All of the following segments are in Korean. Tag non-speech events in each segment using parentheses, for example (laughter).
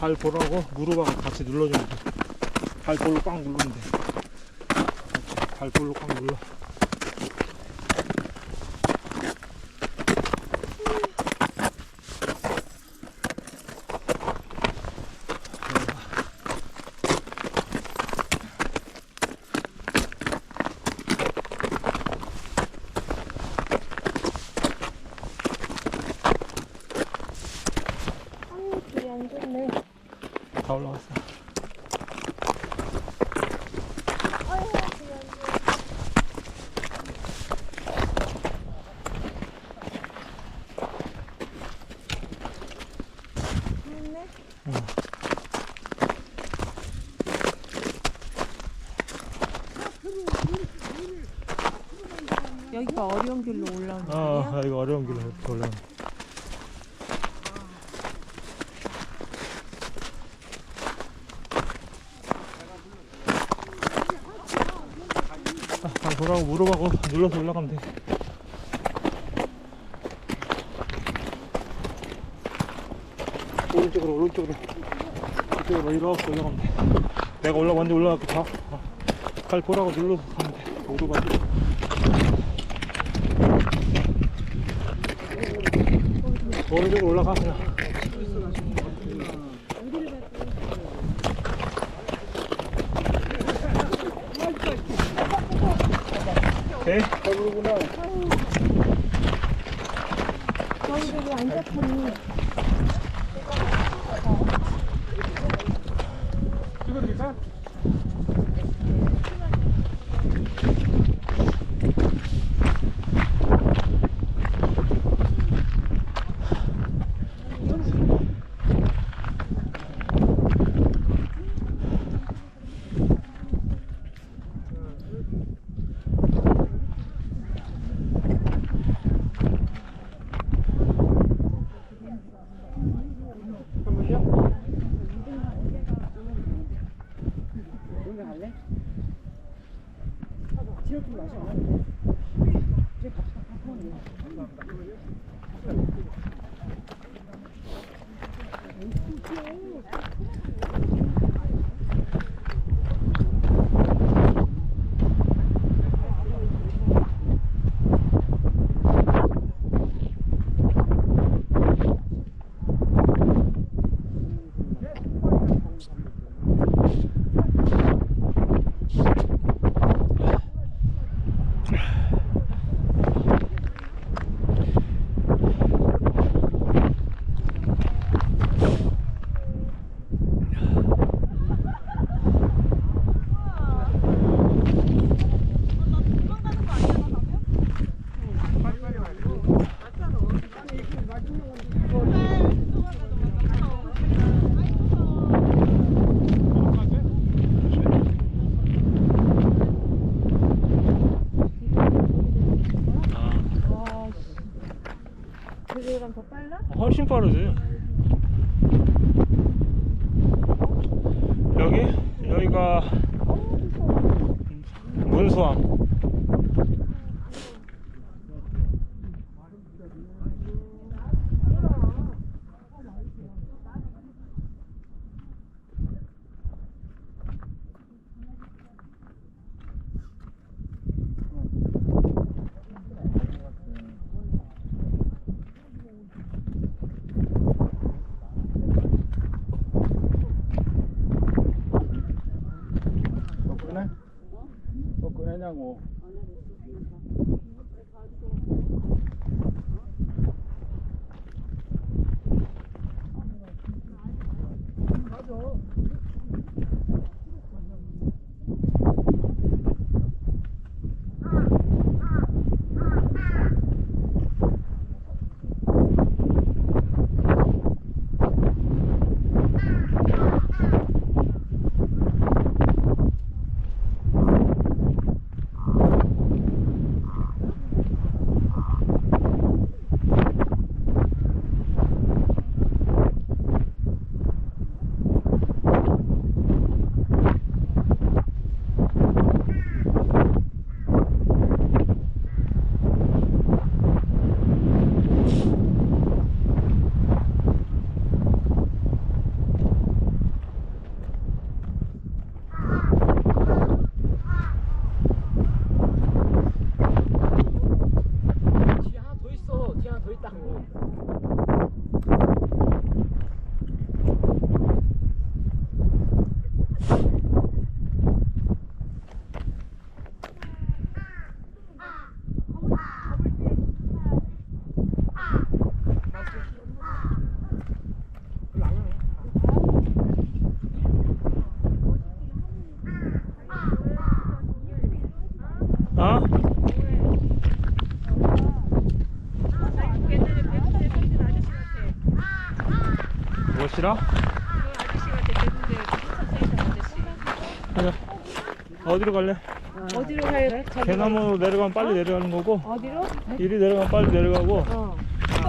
발 볼하고 무릎하고 같이 눌러주면 돼. 발 볼로 꽉 누르면 돼. 발 볼로 꽉 눌러. 아유, 길이 안 좋네. 다 올라갔어. 아유, 길이 안 좋네. 좋네. 여기가 어려운 길로 올라오는 아, 거예요? 아, 이거 어려운 길로 이렇게 올라가. 아, 발 볼하고 무릎하고 눌러서 올라가면 돼. 오른쪽으로 오른쪽으로 이쪽으로 이렇게 올라가면 돼. 내가 올라 먼저 올라갈게 다. 어. 발 볼하고 눌러서 가면 돼. 오른쪽 오른쪽으로 올라가 그냥. 오케이. 저희들이 안 잡혔니? 아. 무엇이라? 그 아저씨 같아. 배운데 그 살던 아저씨. 가자. 어디로 갈래? 어디로 가야 돼? 저기 대나무로 내려가면 빨리 내려가는 거고 어디로? 이리 내려가면 빨리 내려가고 어.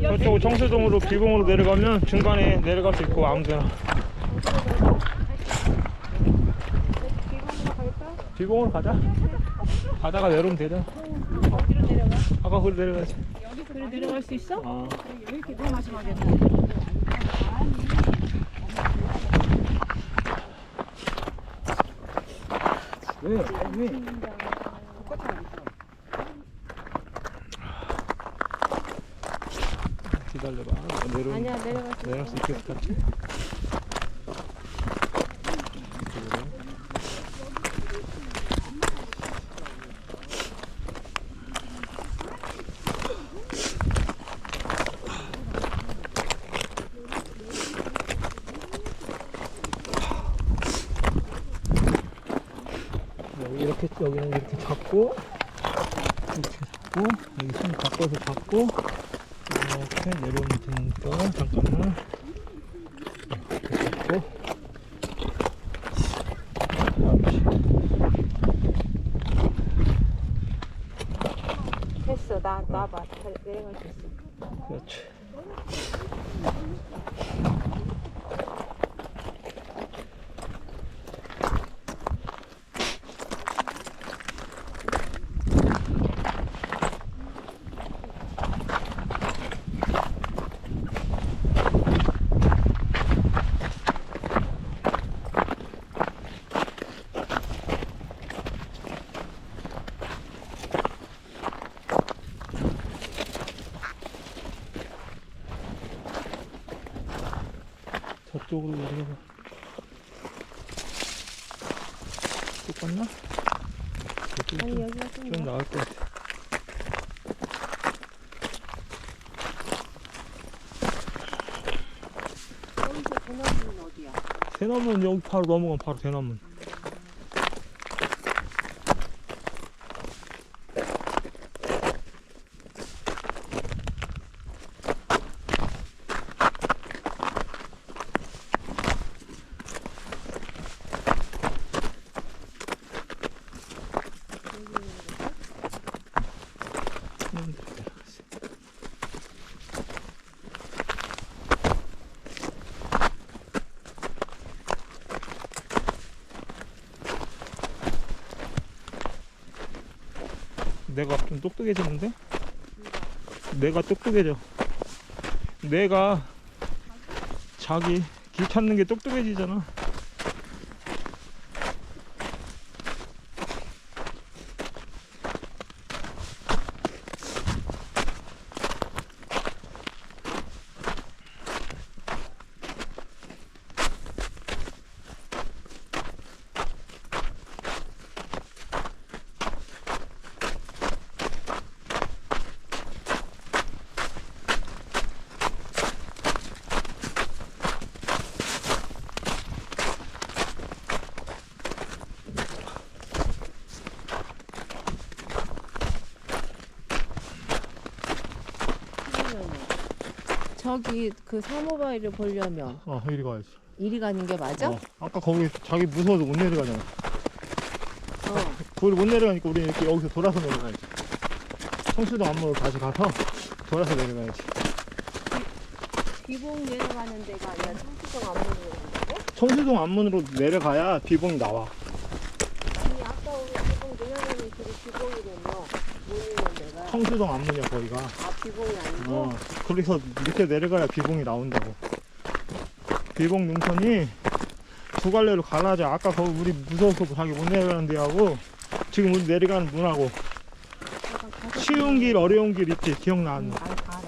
저쪽 청수동으로 비봉으로 내려가면 중간에 내려갈 수 있고 아무데나 비봉으로 가자 가다가 내려오면 되잖아 어디로 내려가? 아까 거기 내려가지 그래 내려갈 수 있어? 어. 이렇게 너무 마지막 왜? 왜? 기다려봐 내려 아니야 내려갈 수 내려갈 같지? 여기 이렇게 여기는 이렇게 잡고 이렇게 잡고 여기 손 바꿔서 잡고 이렇게 내려오면 되니까 잠깐만. 이렇게 잡고. 됐어. 나 나봐. 내려갈 수 있어. 그렇지 저쪽으로 내려가 똑같나? 저쪽이 아니 좀, 여기가 좀 좀 나을 것 같아 여기서 대나무는 어디야? 대나무는 여기 바로 넘어가면 바로 대나무 내가 좀 똑똑해졌는데? 내가 똑똑해져. 내가 자기 길 찾는 게 똑똑해지잖아. 저기 그 사모바이를 보려면 어, 이리 가야지. 이리 가는 게 맞아? 어, 아까 거기 자기 무서워서 못 내려가잖아. 어. 거기 못 내려가니까 우리 이렇게 여기서 돌아서 내려가야지. 성수동 안무로 다시 가서 돌아서 내려가야지. 비봉 내려가는 데가 아니라 청수동 안으로 내려가는 성수동 안문으로 내려가야 비봉이 나와. 아니 아까 우리 비봉 내려가는 길이 모이는 데가 성수동 안문이야 거기가. 아 비봉이 아니고 어, 그래서 이렇게 내려가야 비봉이 나온다고. 비봉 능선이 두 갈래로 갈라져. 아까 거기 우리 무서워서 자기 못 내려가는 데하고 지금 우리 내려가는 문하고 쉬운 길, 어려운 길 있지. 기억나? 안 나? 알, 알아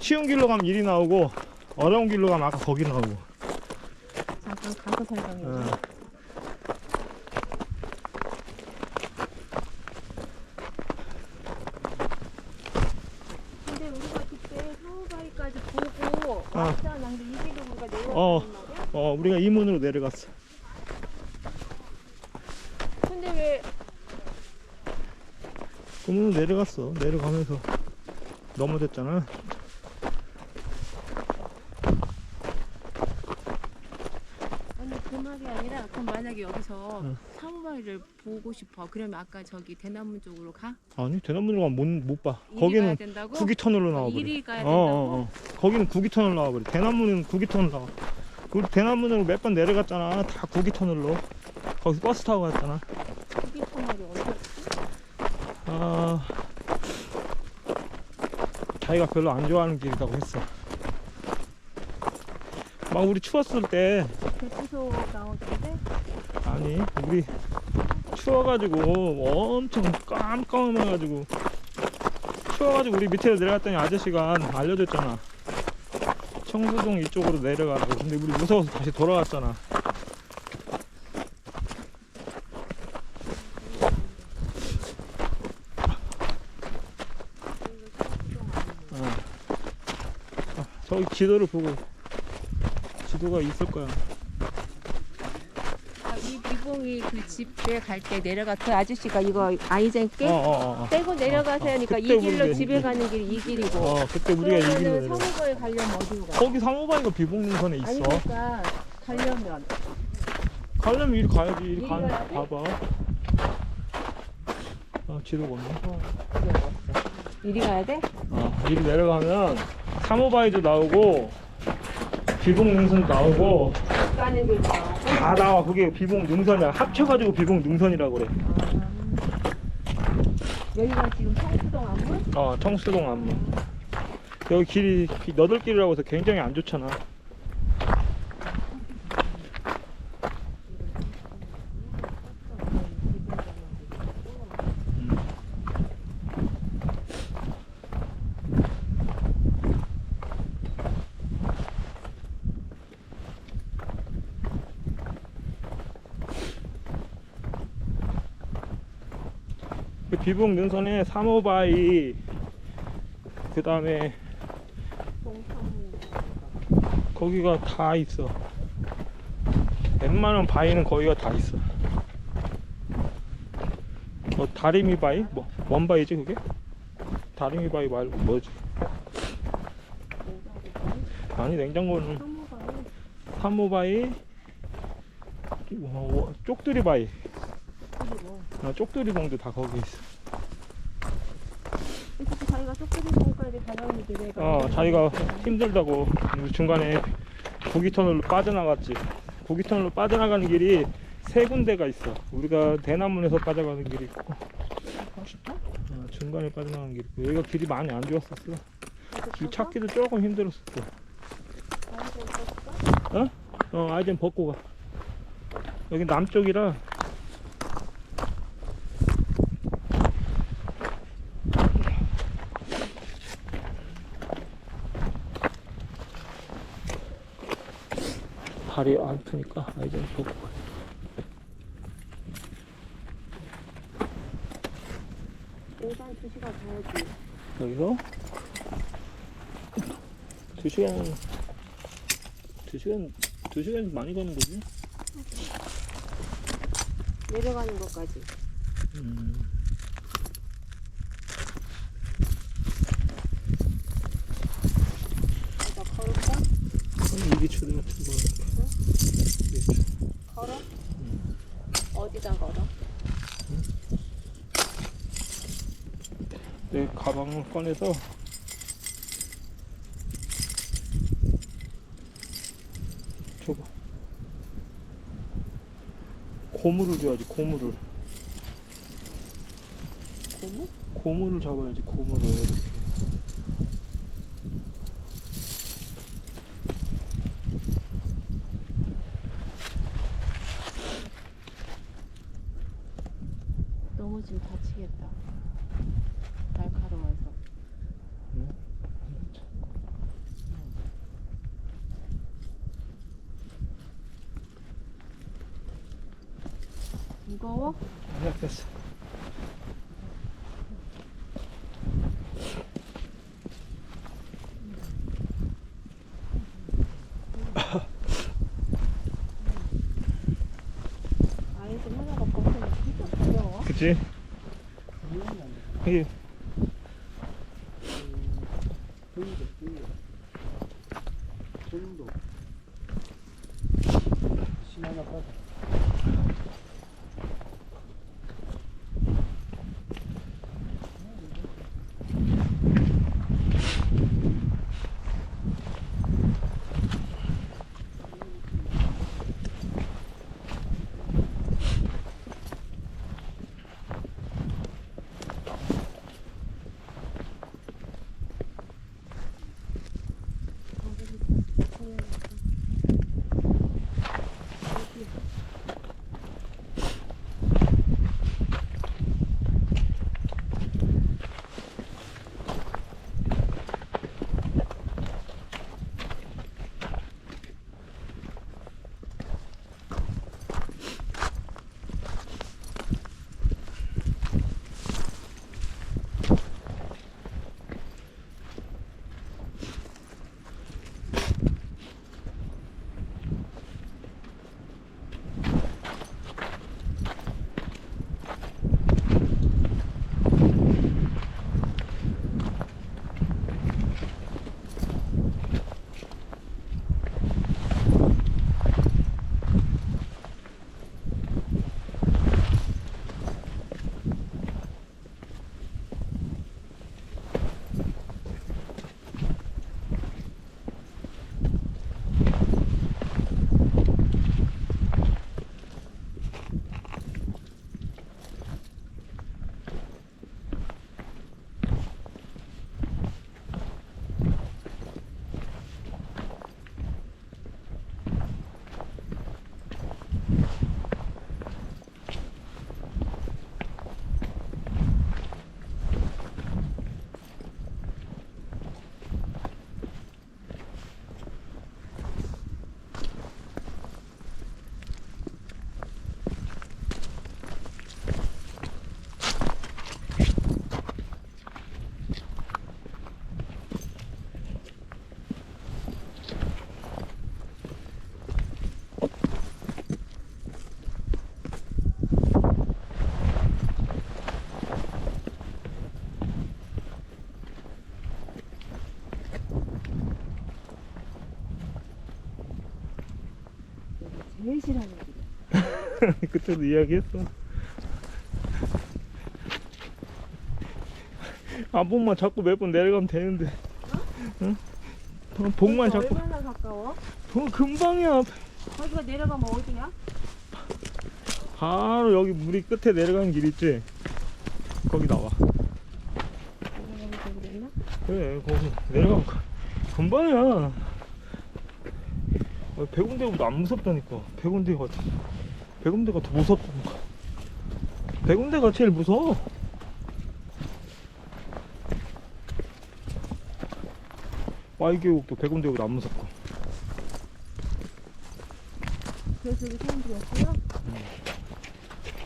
쉬운 길로 가면 이리 나오고 어려운 길로 가면 아까 거기 나오고 잠깐 가서 설명해. 어. 근데 우리가 그때 사우바위까지 보고 어. 왔잖아. 근데 이 길로 우리가 내려왔단 어. 말이야? 어 우리가 이 문으로 내려갔어 근데 왜 그 문으로 내려갔어 내려가면서 넘어졌잖아 아니 그 말이 아니라 그럼 만약에 여기서 응. 사우바위를 보고 싶어. 그러면 아까 저기 대나무 쪽으로 가? 아니 대나무로 가면 못봐 이리 가야 거기는 된다고? 구기 터널로 아, 나와버려 이리 가야 어, 된다고? 어, 어. 거기는 구기 터널 나와버려 대나무는 구기 터널 나와 우리 대나무로 몇 번 내려갔잖아. 다 구기 터널로. 거기서 버스 타고 갔잖아. 구기 터널이 어디? 아 자기가 별로 안 좋아하는 길이라고 했어. 막 우리 추웠을 때. 대피소 나오던데? 아니 우리 추워가지고 엄청 깜깜해가지고. 추워가지고 우리 밑에 내려갔더니 아저씨가 알려줬잖아 청수동 이쪽으로 내려가라고 근데 우리 무서워서 다시 돌아갔잖아 어. 아, 저기 지도를 보고 지도가 있을 거야 아, 이 비봉이 그 집에 갈 때 내려가 그 아저씨가 이거 아이젠 깨? 어, 어, 어. 떼고 어, 어. 하니까 이 그때 길로 우리가 집에 이- 가는 길이 이 길이고 어, 그때 우리가 이기로 그러면은 내려. 서울거에 가려면 어디로 가? 거기 상호바위가 비봉능선에 있어. 그러니까 가려면 가려면 이리 가야지. 이리 이리 가. 가야 돼? 봐봐. 아, 지도가 없네. 이리 가야 돼? 어, 이리 내려가면 상호바위도 나오고 비봉능선도 나오고 가는 길도 나오고 다 나와. 그게 비봉 능선이야. 합쳐가지고 비봉 능선이라고 그래. 여기가 지금 성수동 안문? 어, 청수동 안문. 여기 길이 기- 너덜길이라고 해서 굉장히 안 좋잖아. 그 비봉 능선에 삼호바위 그 다음에 거기가 다 있어 웬만한 바위는 거기가 다 있어 뭐 다리미 바위? 뭐 원바위지 그게? 다리미 바위 말고 뭐지? 아니 냉장고는 삼호바위 어, 어, 쪽두리 바위 그리고 어, 쪽두리 봉도 다 거기 있어 그래서 자기가 속들이봉까지 가려는 길에 어, 자기가 힘들다고 중간에 구기터널로 빠져나갔지. 구기터널로 빠져나가는 길이 세 군데가 있어. 우리가 대나문에서 빠져가는 길이 있고, 어, 중간에 빠져나가는 길이 있고, 여기가 길이 많이 안 좋았었어. 길 찾기도 조금 힘들었었어. 어? 어, 아이젠 벗고 가. 여기 남쪽이라 발이 아프니까 아이젠 벗고 가. 일단 2시간 가야지 여기서 두 시간 두 시간 두 시간 많이 가는 거지? 내려가는 것까지 음. 나 걸을까? 이게 초대 같은 거. 걸어? 어디다 걸어? 내 가방을 꺼내서 줘봐. 고무를 줘야지 고무를. 고무? 고무를 잡아야지 고무를 이렇게. 넘어지면 다치겠다 날카로워서 응? 무거워? 아니야 됐어 아예 좀 하나가 벗으면 진짜 가벼워. 그치? 이게 정도, 정도. 정도. 심 하나 빠져. 싫어하는 길이야. (laughs) 그때도 이야기했어 한 번만 자꾸 몇번 내려가면 되는데 응? 어, 복만 자꾸 얼마나 가까워? 어, 금방이야 거기가 내려가면 어디야? 바로 여기 물이 끝에 내려가는 길 있지 거기 나와? 그래 거기 내려가면 가- 금방이야 어, 백운대보다 안 무섭다니까. 백운대가 백운대가 더 무섭다니까 백운대가 제일 무서워. 와이교육도 백운대보다 안 무섭고. 그래서 여기 사람들이 없어요?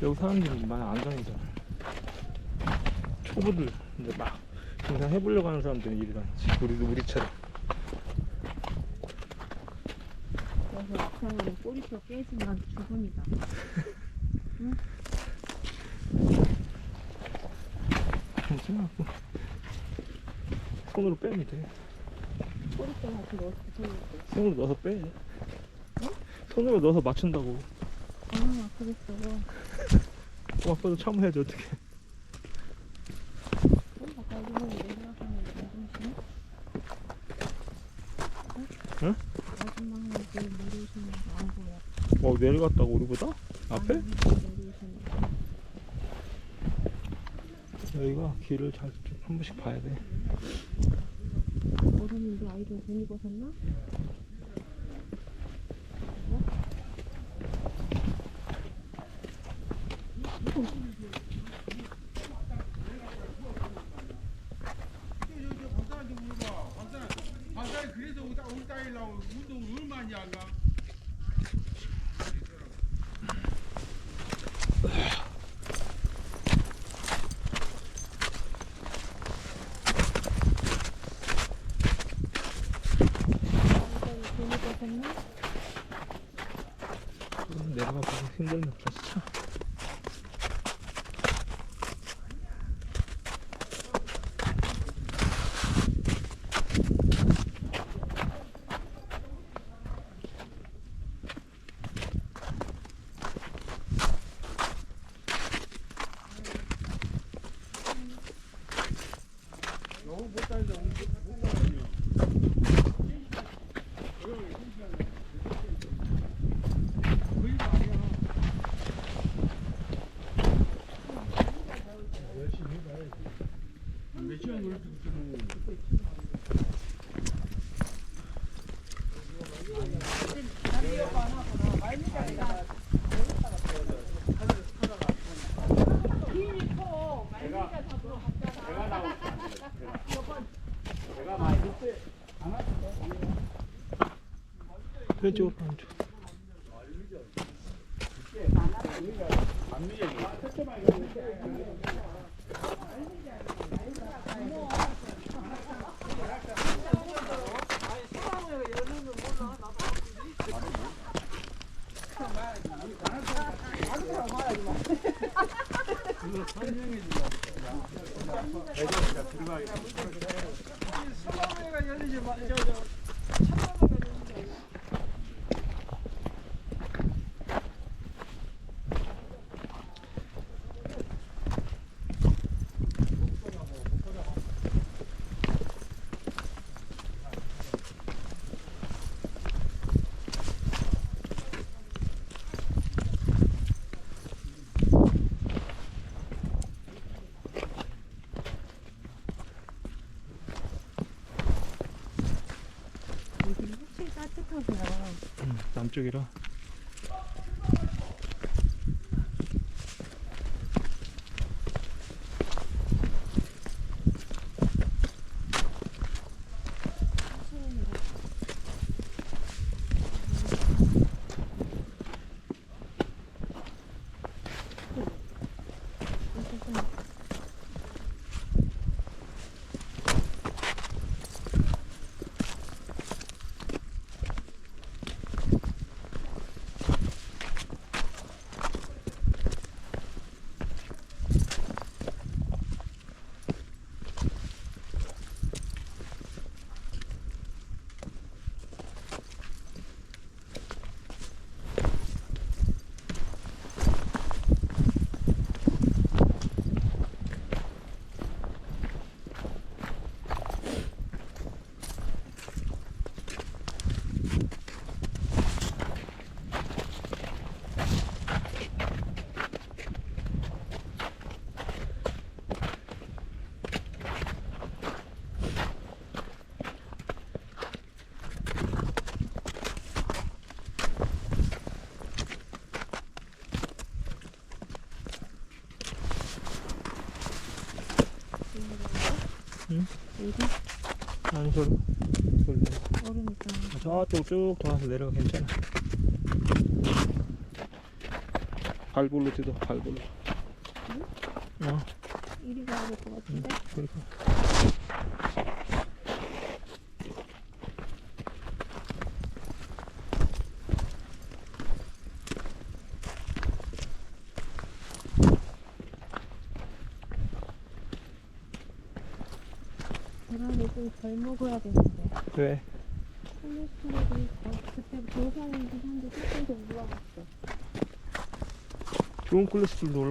여기 사람들이 많이 안 다니잖아. 초보들 이제 막 등산 해보려고 하는 사람들은 이리 다니지. 우리도 우리처럼 막상하면 꼬리표 깨지면 죽음이다. 괜찮아. 손으로 빼면 돼. 꼬리표 같이 넣어서 붙여놓고. 손으로 넣어서 빼. 손으로 넣어서 맞춘다고. 아, 그랬어. 어, 아빠도 참아야지 어떻게 어, 아까 이거는 내려가면 내려오시네? 응? 아줌마는 그 내려오시는 거 안 보여. 어 내려갔다고 우리보다? 앞에? 여기가 길을 잘 한 번씩 봐야 돼 어른인데 아이들 괜히 벗었나? 반사에 그래서 오다 오다일라고 운동 얼마냐 가 됐나? 조금 내려가 보기 힘들네 벌써 차. 너무 못 달려 못 달려 거의 아니야 열심히 해봐야지 몇 시간 걸릴 수 있겠노 왼쪽 왼쪽. 여기 확실히 따뜻하구나. 음, 남쪽이라. 아니 저리 저리 얼음이다. 저쪽 쭉 돌아서 내려가 괜찮아. 발볼로 뛰도 발볼로. 어, 이리 가야 될 것 같은데? 그러니까. 계란을 좀덜 먹어야겠는데. 왜? 어, 그때 조금 더 올라갔어. 좋은 콜레스테롤도